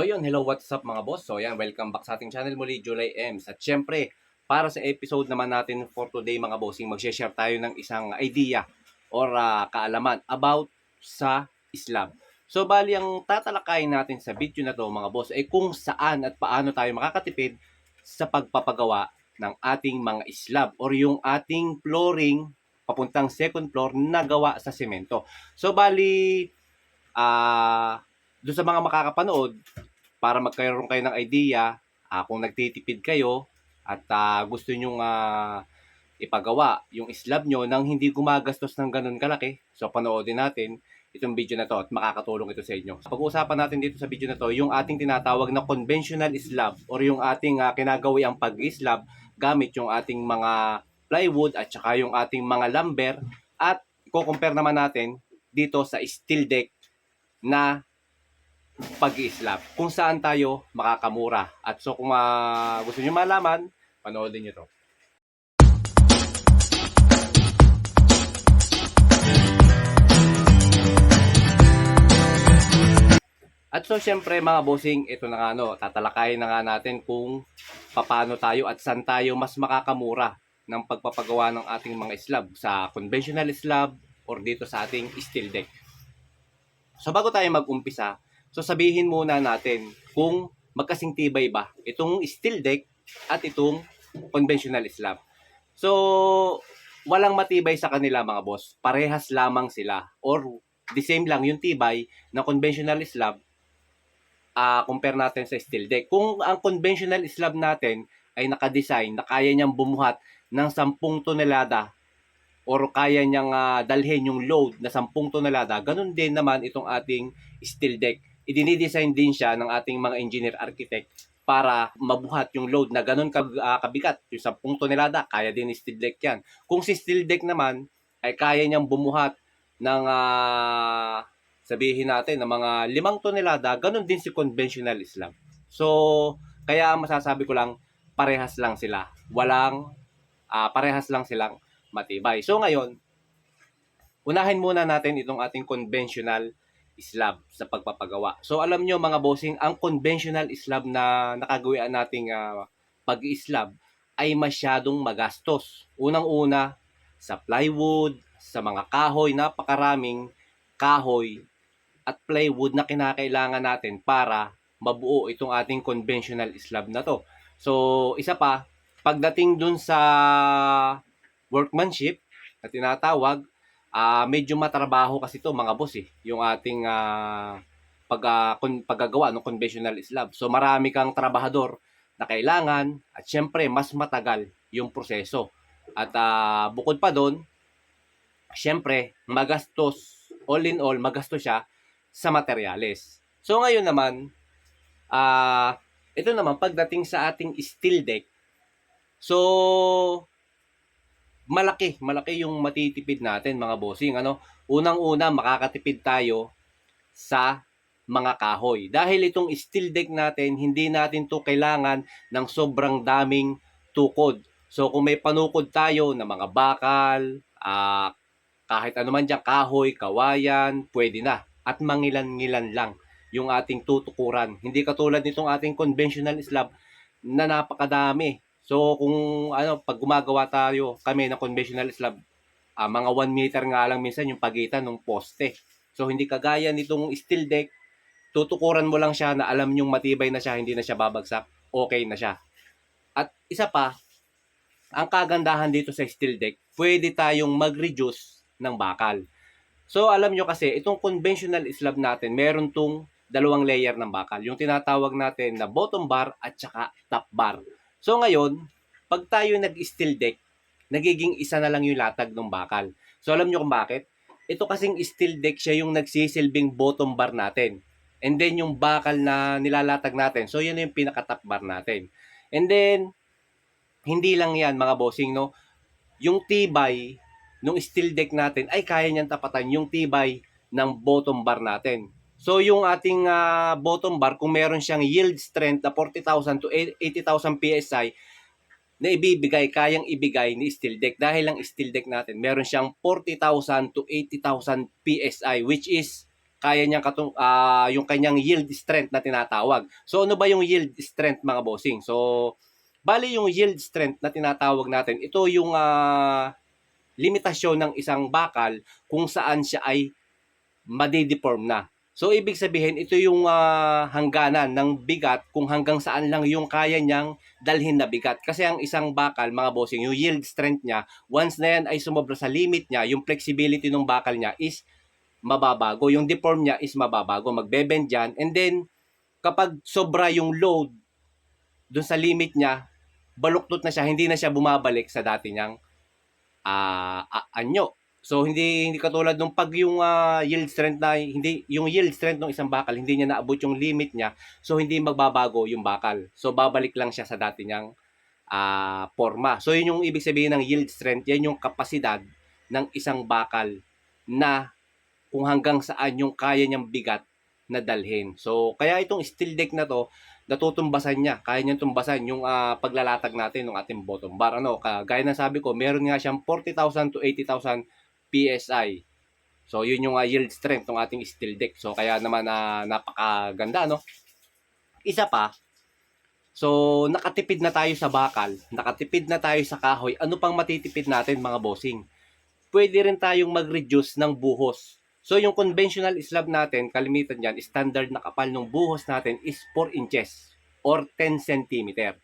So yun, hello, what's up mga boss? So yan, welcome back sa ating channel muli, July Ems. At syempre, para sa episode naman natin for today mga bossing, mag-share tayo ng isang idea or ah, kaalaman about sa Islam. So bali ang tatalakayin natin sa video na to mga boss ay kung saan at paano tayo makakatipid sa pagpapagawa ng ating mga slab or yung ating flooring papuntang second floor na gawa sa semento. So bali ah doon sa mga makakapanood para magkaroon kayo ng idea ah, kung nagtitipid kayo at ah, gusto nyo ipagawa yung slab nyo nang hindi gumagastos ng ganun kalaki. So panoodin natin itong video na to at makakatulong ito sa inyo. Pag-uusapan natin dito sa video na to yung ating tinatawag na conventional slab or yung ating uh, kinagawiang pag-slab gamit yung ating mga plywood at saka yung ating mga lumber at i-compare naman natin dito sa steel deck na pag-slab kung saan tayo makakamura. At so kung ah, gusto niyo malaman, panoodin niyo to. At so syempre mga bossing, ito na nga no, tatalakayin na nga natin kung paano tayo at saan tayo mas makakamura ng pagpapagawa ng ating mga slab sa conventional slab or dito sa ating steel deck. So bago tayo mag-umpisa, so sabihin muna natin kung magkasing tibay ba itong steel deck at itong conventional slab. So walang matibay sa kanila mga boss. Parehas lamang sila or the same lang yung tibay ng conventional slab ah compare natin sa steel deck. Kung ang conventional slab natin ay naka-design na kaya niyang bumuhat ng 10 tonelada or kaya niyang ah, dalhin yung load na 10 tonelada, ganun din naman itong ating steel deck. Idinidesign din siya ng ating mga engineer architect para mabuhat yung load na ganun kab- ah, kabigat. Yung 10 tonelada, kaya din steel deck yan. Kung si steel deck naman ay kaya niyang bumuhat ng ah, sabihin natin na mga limang tonelada, ganun din si conventional slab. So, kaya masasabi ko lang, parehas lang sila. Walang, ah, parehas lang silang matibay. So ngayon, unahin muna natin itong ating conventional slab sa pagpapagawa. So alam nyo mga bossing, ang conventional slab na nakagawian nating ah, pag-slab ay masyadong magastos. Unang-una, sa plywood, sa mga kahoy, napakaraming kahoy at plywood na kinakailangan natin para mabuo itong ating conventional slab na to. So, isa pa, pagdating dun sa workmanship na tinatawag, ah medyo matrabaho kasi to mga boss eh, yung ating ah, pag, ah, kun- paggagawa ng conventional slab. So, marami kang trabahador na kailangan at syempre mas matagal yung proseso. At ah, bukod pa doon, syempre magastos, all in all, magastos siya sa materyales. So ngayon naman, ah ito naman pagdating sa ating steel deck, so malaki, malaki yung matitipid natin mga bossing. Ano? Unang-una, makakatipid tayo sa mga kahoy. Dahil itong steel deck natin, hindi natin to kailangan ng sobrang daming tukod. So kung may panukod tayo na mga bakal, ah, kahit ano man dyan, kahoy, kawayan, pwede na. At mangilan-ngilan lang yung ating tutukuran. Hindi katulad nitong ating conventional slab na napakadami. So kung ano, pag gumagawa tayo, kami ng conventional slab, ah, mga 1 meter nga lang minsan yung pagitan ng poste. So hindi kagaya nitong steel deck, tutukuran mo lang siya na alam yung matibay na siya, hindi na siya babagsak, okay na siya. At isa pa, ang kagandahan dito sa steel deck, pwede tayong mag-reduce ng bakal. So alam nyo kasi, itong conventional slab natin, meron tong dalawang layer ng bakal. Yung tinatawag natin na bottom bar at saka top bar. So ngayon, pag tayo nag-steel deck, nagiging isa na lang yung latag ng bakal. So alam nyo kung bakit? Ito kasing steel deck siya yung nagsisilbing bottom bar natin. And then yung bakal na nilalatag natin. So yan yung pinaka-top bar natin. And then, hindi lang yan mga bossing, no? Yung tibay nung steel deck natin ay kaya niyang tapatan yung tibay ng bottom bar natin. So yung ating ah, bottom bar, kung meron siyang yield strength na 40,000 to 80,000 PSI, na ibibigay, kayang ibigay ni steel deck. Dahil ang steel deck natin, meron siyang 40,000 to 80,000 PSI, which is kaya niyang katung, ah, yung kanyang yield strength na tinatawag. So ano ba yung yield strength mga bossing? So bali yung yield strength na tinatawag natin, ito yung ah, limitasyon ng isang bakal kung saan siya ay madideform na. So ibig sabihin ito yung ah, hangganan ng bigat kung hanggang saan lang yung kaya niyang dalhin na bigat. Kasi ang isang bakal, mga bossing, yung yield strength niya, once na yan ay sumobra sa limit niya, yung flexibility ng bakal niya is mababago. Yung deform niya is mababago. Magbe-bend yan. And then, kapag sobra yung load dun sa limit niya, baluktot na siya, hindi na siya bumabalik sa dati niyang a- anyo. So hindi hindi katulad nung pag yung ah, yield strength na hindi yung yield strength ng isang bakal hindi niya naabot yung limit niya, so hindi magbabago yung bakal. So babalik lang siya sa dati niyang ah, forma. So yun yung ibig sabihin ng yield strength, yan yung kapasidad ng isang bakal na kung hanggang saan yung kaya niyang bigat na dalhin. So kaya itong steel deck na to natutumbasan niya, kaya niyang tumbasan yung ah, paglalatag natin ng ating bottom bar. Ano, kagaya ng sabi ko, meron nga siyang 40,000 to 80,000 PSI. So, yun yung uh, yield strength ng ating steel deck. So, kaya naman na napakaganda, no? Isa pa, so, nakatipid na tayo sa bakal, nakatipid na tayo sa kahoy, ano pang matitipid natin, mga bossing? Pwede rin tayong mag-reduce ng buhos. So, yung conventional slab natin, kalimitan dyan, standard na kapal ng buhos natin is 4 inches or 10 centimeter.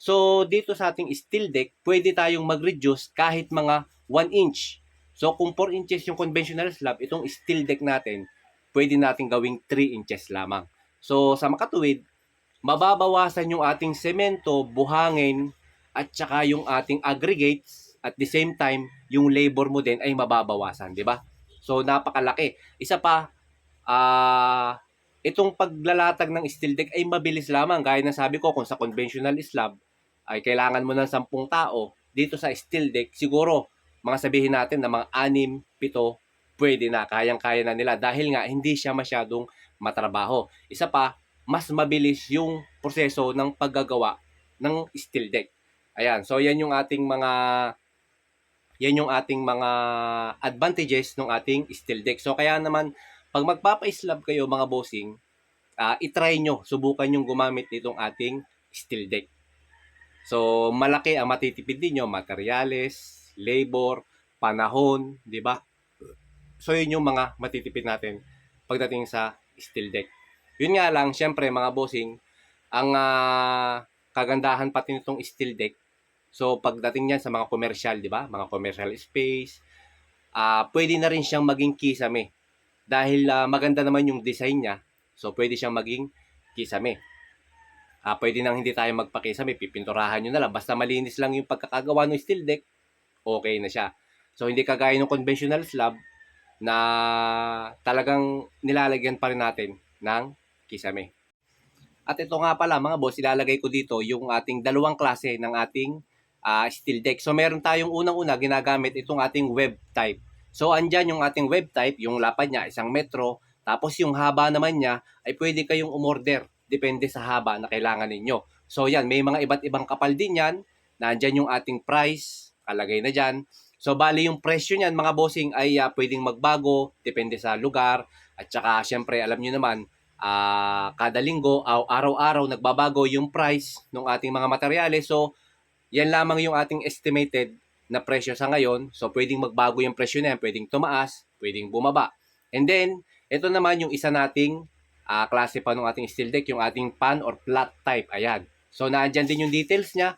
So, dito sa ating steel deck, pwede tayong mag-reduce kahit mga 1 inch. So, kung 4 inches yung conventional slab, itong steel deck natin, pwede natin gawing 3 inches lamang. So, sa makatuwid, mababawasan yung ating semento, buhangin, at saka yung ating aggregates, at the same time, yung labor mo din ay mababawasan, di ba? So, napakalaki. Isa pa, ah, itong paglalatag ng steel deck ay mabilis lamang. Gaya ng sabi ko, kung sa conventional slab, ay kailangan mo ng 10 tao, dito sa steel deck, siguro, mga sabihin natin na mga 6, 7, pwede na, kayang-kaya na nila dahil nga hindi siya masyadong matrabaho. Isa pa, mas mabilis yung proseso ng paggagawa ng steel deck. Ayan, so yan yung ating mga yan yung ating mga advantages ng ating steel deck. So kaya naman pag magpapa-slab kayo mga bossing, ah i-try nyo, subukan nyo gumamit nitong ating steel deck. So malaki ang matitipid ninyo, materyales, labor, panahon, di ba? So yun yung mga matitipid natin pagdating sa steel deck. Yun nga lang, syempre mga bossing, ang ah, kagandahan pati nitong steel deck, so pagdating niyan sa mga commercial, di ba? Mga commercial space, ah pwede na rin siyang maging kisame. Dahil ah, maganda naman yung design niya, so pwede siyang maging kisame. Ah, pwede nang hindi tayo magpakisame, pipinturahan nyo na lang. Basta malinis lang yung pagkakagawa ng steel deck, okay na siya. So, hindi kagaya ng conventional slab na talagang nilalagyan pa rin natin ng kisame. At ito nga pala mga boss, ilalagay ko dito yung ating dalawang klase ng ating ah, steel deck. So, meron tayong unang-una ginagamit itong ating web type. So, andyan yung ating web type, yung lapad niya, isang metro. Tapos, yung haba naman niya, ay pwede kayong umorder. Depende sa haba na kailangan ninyo. So, yan, may mga iba't ibang kapal din yan. Nandyan yung ating price, kalagay na dyan. So, bali yung presyo niyan, mga bossing, ay ah, pwedeng magbago, depende sa lugar. At saka, syempre, alam nyo naman, ah, kada linggo, aw- araw-araw, nagbabago yung price ng ating mga materyales. So, yan lamang yung ating estimated na presyo sa ngayon. So, pwedeng magbago yung presyo na yan. Pwedeng tumaas, pwedeng bumaba. And then, ito naman yung isa nating ah, klase pa ng ating steel deck, yung ating pan or flat type. Ayan. So, naandyan din yung details niya.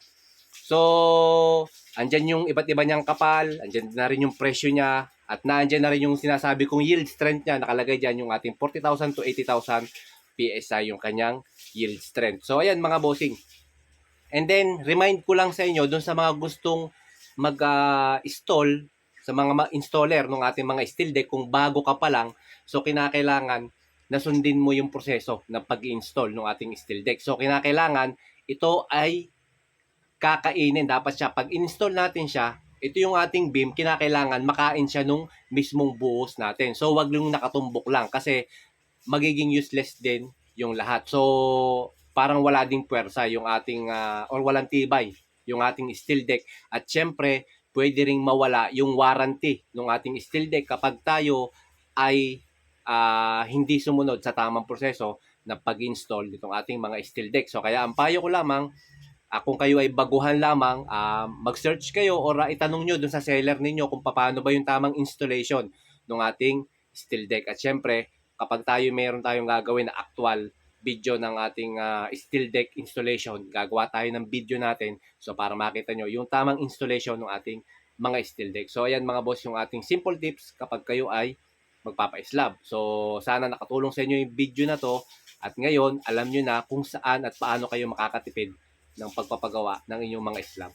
So, andyan yung iba't iba niyang kapal, andyan na rin yung presyo niya, at naandyan na rin yung sinasabi kong yield strength niya. Nakalagay dyan yung ating 40,000 to 80,000 PSI yung kanyang yield strength. So, ayan mga bossing. And then, remind ko lang sa inyo, dun sa mga gustong mag-install, sa mga installer ng ating mga steel deck, kung bago ka pa lang, so kinakailangan na sundin mo yung proseso ng pag-install ng ating steel deck. So, kinakailangan, ito ay kakainin. Dapat siya, pag install natin siya, ito yung ating beam, kinakailangan makain siya nung mismong buhos natin. So, wag yung nakatumbok lang kasi magiging useless din yung lahat. So, parang wala ding puwersa yung ating, ah, or walang tibay yung ating steel deck. At syempre, pwede ring mawala yung warranty ng ating steel deck kapag tayo ay ah, hindi sumunod sa tamang proseso ng pag-install nitong ating mga steel deck. So kaya ang payo ko lamang, ah, kung kayo ay baguhan lamang, ah, mag-search kayo or ah, itanong nyo dun sa seller ninyo kung paano ba yung tamang installation ng ating steel deck. At syempre, kapag tayo meron tayong gagawin na actual video ng ating ah, steel deck installation, gagawa tayo ng video natin so para makita nyo yung tamang installation ng ating mga steel deck. So ayan mga boss yung ating simple tips kapag kayo ay magpapa-slab. So sana nakatulong sa inyo yung video na to at ngayon alam nyo na kung saan at paano kayo makakatipid ng pagpapagawa ng inyong mga slab.